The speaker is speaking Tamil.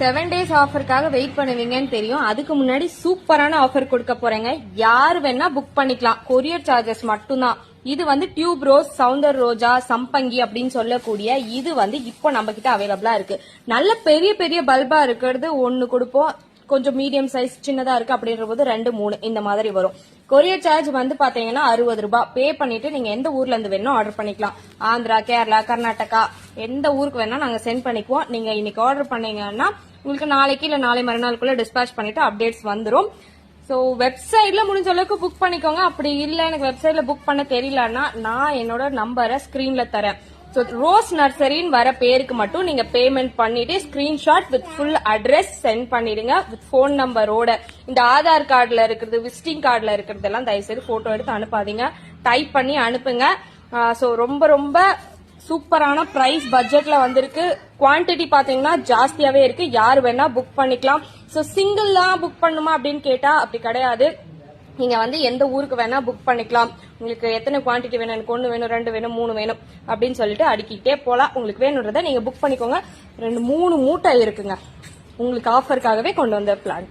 செவன் டேஸ் ஆஃபருக்காக வெயிட் பண்ணுவீங்கன்னு தெரியும். அதுக்கு முன்னாடி சூப்பரான ஆஃபர் கொடுக்க போறேங்க. யார் வேணா புக் பண்ணிக்கலாம். கொரியர் சார்ஜஸ் மட்டும்தான். இது வந்து டியூப் ரோஸ் சவுந்தர் ரோஜா சம்பங்கி அப்படின்னு சொல்லக்கூடிய இது வந்து இப்போ நம்ம கிட்ட அவைலபிளா இருக்கு. நல்ல பெரிய பெரிய பல்பா இருக்கிறது ஒன்னு கொடுப்போம். கொஞ்சம் மீடியம் சைஸ் சின்னதா இருக்கு அப்படின்ற போது ரெண்டு மூணு இந்த மாதிரி வரும். கொரியர் சார்ஜ் வந்து பாத்தீங்கன்னா அறுபது ரூபாய். பே பண்ணிட்டு நீங்க எந்த ஊர்ல இருந்து வேணும் ஆர்டர் பண்ணிக்கலாம். ஆந்திரா கேரளா கர்நாடகா எந்த ஊருக்கு வேணா நாங்க சென்ட் பண்ணிக்குவோம். நீங்க இன்னைக்கு ஆர்டர் பண்ணீங்கன்னா உங்களுக்கு நாளைக்கு இல்ல நாளை மறுநாளுக்குள்ள டிஸ்பேச் பண்ணிட்டு அப்டேட்ஸ் வந்துரும். ஸோ வெப்சைட்ல முடிஞ்ச அளவுக்கு புக் பண்ணிக்கோங்க. அப்படி இல்ல எனக்கு வெப்சைட்ல புக் பண்ண தெரியலன்னா நான் என்னோட நம்பரை ஸ்கிரீன்ல தரேன். ஸோ ரோஸ் நர்சரின்னு வர பேருக்கு மட்டும் நீங்க பேமெண்ட் பண்ணிட்டு screenshot with full address sent பண்ணிடுங்க வித் ஃபோன் நம்பரோட இந்த ஆதார் கார்டில் இருக்கிறது விசிட்டிங் கார்டில் இருக்கிறதெல்லாம் தயவுசெய்து ஃபோட்டோ எடுத்து அனுப்பாதீங்க. டைப் பண்ணி அனுப்புங்க. ஸோ ரொம்ப ரொம்ப சூப்பரான பிரைஸ் பட்ஜெட்ல வந்திருக்கு. குவான்டிட்டி பாத்தீங்கன்னா ஜாஸ்தியாவே இருக்கு. யார் வேணா புக் பண்ணிக்கலாம். ஸோ சிங்கிள்லாம் புக் பண்ணுமா அப்படின்னு கேட்டா அப்படி கிடையாது. நீங்க வந்து எந்த ஊருக்கு வேணா புக் பண்ணிக்கலாம். உங்களுக்கு எத்தனை குவான்டிட்டி வேணும்? எனக்கு ஒன்று வேணும் ரெண்டு வேணும் மூணு வேணும் அப்படின்னு சொல்லிட்டு அடுக்கிட்டே போகலாம் உங்களுக்கு வேணுன்றதை நீங்க புக் பண்ணிக்கோங்க. ரெண்டு மூணு மூட்டை இருக்குங்க. உங்களுக்கு ஆஃபருக்காகவே கொண்டு வந்த பிளான்